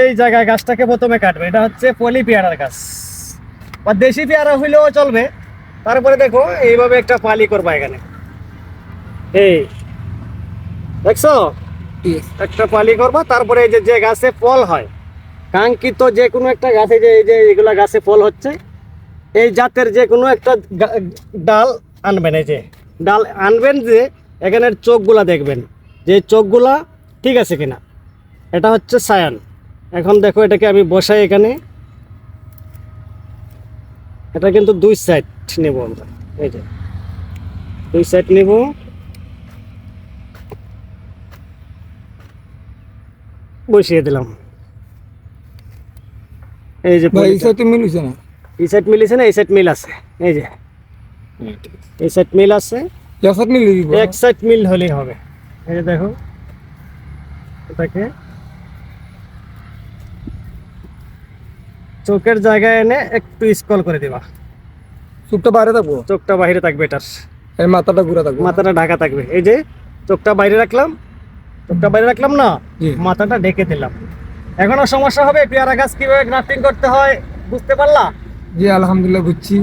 এই জায়গায় গাছটাকে প্রথমে কাটবে। এটা হচ্ছে পলি পেয়ারার গাছ। বা দেশি পেয়ারা হইলেও চলবে। তারপরে দেখো এইভাবে একটা পালি করবা এখানে। এই দেখছ? একটা পালি করবা তারপরে এই যে যে গাছে ফল হয় কাঙ্ক্ষিত যে কোনো একটা গাছে যে এই যে এগুলা গাছে ফল হচ্ছে এই জাতের যে কোনো একটা ডাল আনবেন এই যে ডাল আনবেন যে এখানের চোখগুলা দেখবেন যে চোখগুলা ঠিক আছে কিনা। এটা হচ্ছে সায়ান। এখন দেখো এটাকে আমি বসাই এখানে। এটা কিন্তু দুই সাইড নেব আমরা এই যে। দুই সাইড নেব। বসিয়ে দিলাম। এই যে ভাই এই পলিটা। সাইডে মিলিছে না? এই সাইড মিলিছে না এই সাইড মিল আছে এই যে। এই সাইড মিল আছে। এক সাইড মিলি দিব। এক সাইড মিল হলেই হবে। এই যে দেখো এটাকে চোখের জায়গায় এনে একটু স্কল করে দিবা। চোখটা বাইরে থাকব? চোখটা বাইরে থাকবে এটার। এই মাথাটা ঘুরে থাকবে। মাথাটা ঢাকা থাকবে। এই যে চোখটা বাইরে রাখলাম। চোখটা বাইরে রাখলাম না জি। মাথাটা ঢেকে দিলাম। এখনও সমস্যা হবে পেয়ারা গাছ কীভাবে গ্রাফটিং করতে হয় বুঝতে পারলা? জি আলহামদুলিল্লাহ বুঝছি।